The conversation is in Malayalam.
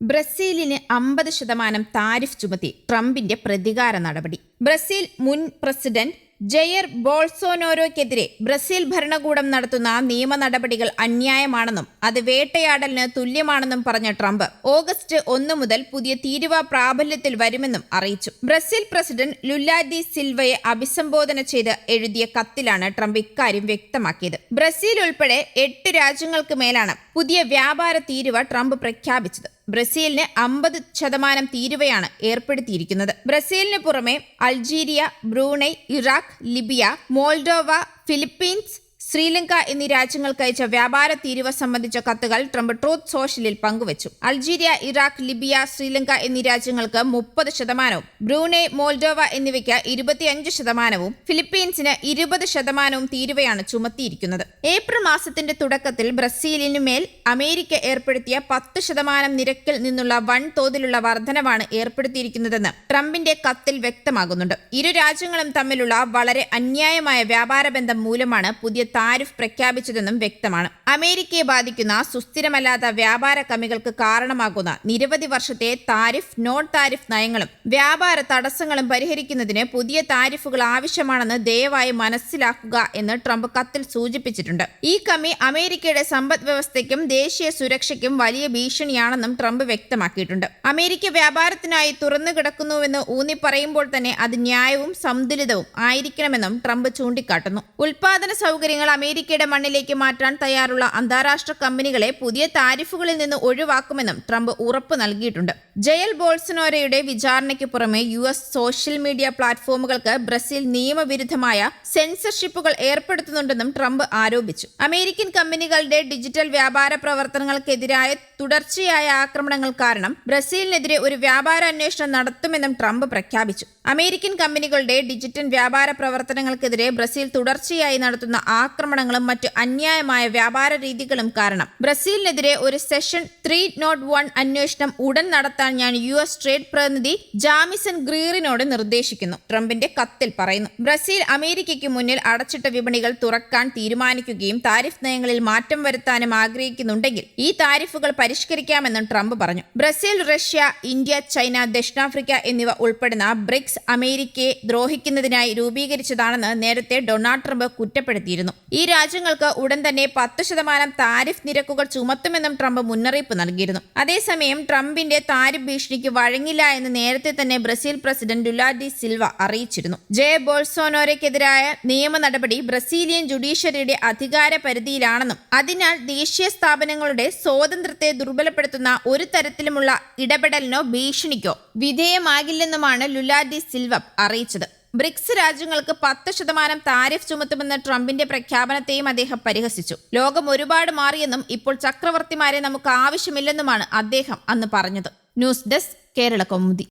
ബ്രസീലിന് അമ്പത് ശതമാനം താരിഫ് ചുമത്തി ട്രംപിന്റെ പ്രതികാര നടപടി. ബ്രസീൽ മുൻ പ്രസിഡന്റ് ജയർ ബോൾസോനോരോയ്ക്കെതിരെ ബ്രസീൽ ഭരണകൂടം നടത്തുന്ന നിയമ നടപടികൾ അന്യായമാണെന്നും അത് വേട്ടയാടലിന് തുല്യമാണെന്നും പറഞ്ഞ ട്രംപ് ഓഗസ്റ്റ് ഒന്ന് മുതൽ പുതിയ തീരുവ പ്രാബല്യത്തിൽ വരുമെന്നും അറിയിച്ചു. ബ്രസീൽ പ്രസിഡന്റ് ലുല ഡി സിൽവയെ അഭിസംബോധന ചെയ്ത് എഴുതിയ കത്തിലാണ് ട്രംപ് ഇക്കാര്യം വ്യക്തമാക്കിയത്. ബ്രസീൽ ഉൾപ്പെടെ എട്ട് രാജ്യങ്ങൾക്ക് മേലാണ് പുതിയ വ്യാപാര തീരുവ ട്രംപ് പ്രഖ്യാപിച്ചത്. ബ്രസീലിന് അമ്പത് ശതമാനം തീരുവയാണ് ഏർപ്പെടുത്തിയിരിക്കുന്നത്. ബ്രസീലിന് പുറമെ Algeria Brunei Iraq Libya Moldova Philippines Sri Lanka എന്നീ രാജ്യങ്ങൾക്ക് അയച്ച വ്യാപാര തീരുവ സംബന്ധിച്ച കത്തുകൾ ട്രംപ് ട്രൂത്ത് സോഷ്യലിൽ പങ്കുവച്ചു. അൾജീരിയ ഇറാഖ് ലിബിയ ശ്രീലങ്ക എന്നീ രാജ്യങ്ങൾക്ക് മുപ്പത് ശതമാനവും ബ്രൂണെ മോൾഡോവ എന്നിവയ്ക്ക് ഇരുപത്തിയഞ്ച് ശതമാനവും ഫിലിപ്പീൻസിന് ഇരുപത് ശതമാനവും തീരുവയാണ് ചുമത്തിയിരിക്കുന്നത്. ഏപ്രിൽ മാസത്തിന്റെ തുടക്കത്തിൽ ബ്രസീലിനു മേൽ അമേരിക്ക ഏർപ്പെടുത്തിയ പത്ത് ശതമാനം നിരക്കിൽ നിന്നുള്ള വൻതോതിലുള്ള വർധനവാണ് ഏർപ്പെടുത്തിയിരിക്കുന്നതെന്ന് ട്രംപിന്റെ കത്തിൽ വ്യക്തമാകുന്നുണ്ട്. ഇരു രാജ്യങ്ങളും തമ്മിലുള്ള വളരെ അന്യായമായ വ്യാപാര ബന്ധം മൂലമാണ് പുതിയ താരിഫ് പ്രഖ്യാപിച്ചതെന്നും വ്യക്തമാണ്. അമേരിക്കയെ ബാധിക്കുന്ന സുസ്ഥിരമല്ലാത്ത വ്യാപാര കമ്മികൾക്ക് കാരണമാകുന്ന നിരവധി വർഷത്തെ താരിഫ് നോൺ താരിഫ് നയങ്ങളും വ്യാപാര തടസ്സങ്ങളും പരിഹരിക്കുന്നതിന് പുതിയ താരിഫുകൾ ആവശ്യമാണെന്ന് ദയവായി മനസ്സിലാക്കുക എന്ന് ട്രംപ് കത്തിൽ സൂചിപ്പിച്ചിട്ടുണ്ട്. ഈ കമ്മി അമേരിക്കയുടെ സമ്പദ് വ്യവസ്ഥയ്ക്കും ദേശീയ സുരക്ഷയ്ക്കും വലിയ ഭീഷണിയാണെന്നും ട്രംപ് വ്യക്തമാക്കിയിട്ടുണ്ട്. അമേരിക്ക വ്യാപാരത്തിനായി തുറന്നു കിടക്കുന്നുവെന്ന് ഊന്നി പറയുമ്പോൾ തന്നെ അത് ന്യായവും സന്തുലിതവും ആയിരിക്കണമെന്നും ട്രംപ് ചൂണ്ടിക്കാട്ടുന്നു. ഉൽപാദന സൗകര്യങ്ങൾ അമേരിക്കയുടെ മണ്ണിലേക്ക് മാറ്റാൻ തയ്യാറുള്ള അന്താരാഷ്ട്ര കമ്പനികളെ പുതിയ താരിഫുകളിൽ നിന്ന് ഒഴിവാക്കുമെന്നും ട്രംപ് ഉറപ്പ് നൽകിയിട്ടുണ്ട്. ജയൽ ബോൾസനോരയുടെ വിചാരണയ്ക്ക് പുറമെ യു സോഷ്യൽ മീഡിയ പ്ലാറ്റ്ഫോമുകൾക്ക് ബ്രസീൽ നിയമവിരുദ്ധമായ സെൻസർഷിപ്പുകൾ ഏർപ്പെടുത്തുന്നുണ്ടെന്നും ട്രംപ് ആരോപിച്ചു. അമേരിക്കൻ കമ്പനികളുടെ ഡിജിറ്റൽ വ്യാപാര പ്രവർത്തനങ്ങൾക്കെതിരായ തുടർച്ചയായ ആക്രമണങ്ങൾ കാരണം ബ്രസീലിനെതിരെ ഒരു വ്യാപാര അന്വേഷണം നടത്തുമെന്നും ട്രംപ് പ്രഖ്യാപിച്ചു. അമേരിക്കൻ കമ്പനികളുടെ ഡിജിറ്റൽ വ്യാപാര പ്രവർത്തനങ്ങൾക്കെതിരെ ബ്രസീൽ തുടർച്ചയായി നടത്തുന്ന ആക്രമണങ്ങളും മറ്റു അന്യായമായ വ്യാപാര രീതികളും കാരണം. ബ്രസീലിനെതിരെ ഒരു സെഷൻ ത്രീ നോട്ട് വൺ അന്വേഷണം ഉടൻ നടത്താൻ ഞാൻ യു എസ് ട്രേഡ് പ്രതിനിധി ജാമിസൺ ഗ്രീറിനോട് നിർദ്ദേശിക്കുന്നു. ട്രംപിന്റെ കത്തിൽ പറയുന്നു. ബ്രസീൽ അമേരിക്കയ്ക്ക് മുന്നിൽ അടച്ചിട്ട വിപണികൾ തുറക്കാൻ തീരുമാനിക്കുകയും താരിഫ് നയങ്ങളിൽ മാറ്റം വരുത്താനും ആഗ്രഹിക്കുന്നുണ്ടെങ്കിൽ ഈ താരിഫുകൾ പരിഷ്കരിക്കാമെന്നും ട്രംപ് പറഞ്ഞു. ബ്രസീൽ റഷ്യ ഇന്ത്യ ചൈന ദക്ഷിണാഫ്രിക്ക എന്നിവ ഉൾപ്പെടുന്ന ബ്രിക്സ് അമേരിക്കയെ ദ്രോഹിക്കുന്നതിനായി രൂപീകരിച്ചതാണെന്ന് നേരത്തെ ഡൊണാൾഡ് ട്രംപ് കുറ്റപ്പെടുത്തിയിരുന്നു. ഈ രാജ്യങ്ങൾക്ക് ഉടൻ തന്നെ പത്ത് ശതമാനം താരിഫ് നിരക്കുകൾ ചുമത്തുമെന്നും ട്രംപ് മുന്നറിയിപ്പ് നൽകിയിരുന്നു. അതേസമയം ട്രംപിന്റെ താരിഫ് ഭീഷണിക്ക് വഴങ്ങില്ല എന്ന് നേരത്തെ തന്നെ ബ്രസീൽ പ്രസിഡന്റ് ഡുലാഡി സിൽവ അറിയിച്ചിരുന്നു. ജയ ബോൾസോനോരയ്ക്കെതിരായ നിയമ നടപടി ബ്രസീലിയൻ ജുഡീഷ്യറിയുടെ അധികാര പരിധിയിലാണെന്നും അതിനാൽ ദേശീയ സ്ഥാപനങ്ങളുടെ സ്വാതന്ത്ര്യത്തെ ദുർബലപ്പെടുത്തുന്ന ഒരു തരത്തിലുമുള്ള ഇടപെടലിനോ ഭീഷണിക്കോ വിധേയമാകില്ലെന്നുമാണ് ലുലാഡി സിൽവ അറിയിച്ചത്. ബ്രിക്സ് രാജ്യങ്ങൾക്ക് പത്ത് ശതമാനം താരിഫ് ചുമത്തുമെന്ന ട്രംപിന്റെ പ്രഖ്യാപനത്തെയും അദ്ദേഹം പരിഹസിച്ചു. ലോകം ഒരുപാട് മാറിയെന്നും ഇപ്പോൾ ചക്രവർത്തിമാരെ നമുക്ക് ആവശ്യമില്ലെന്നുമാണ് അദ്ദേഹം അന്ന് പറഞ്ഞത്. News desk Kerala Kaumudi.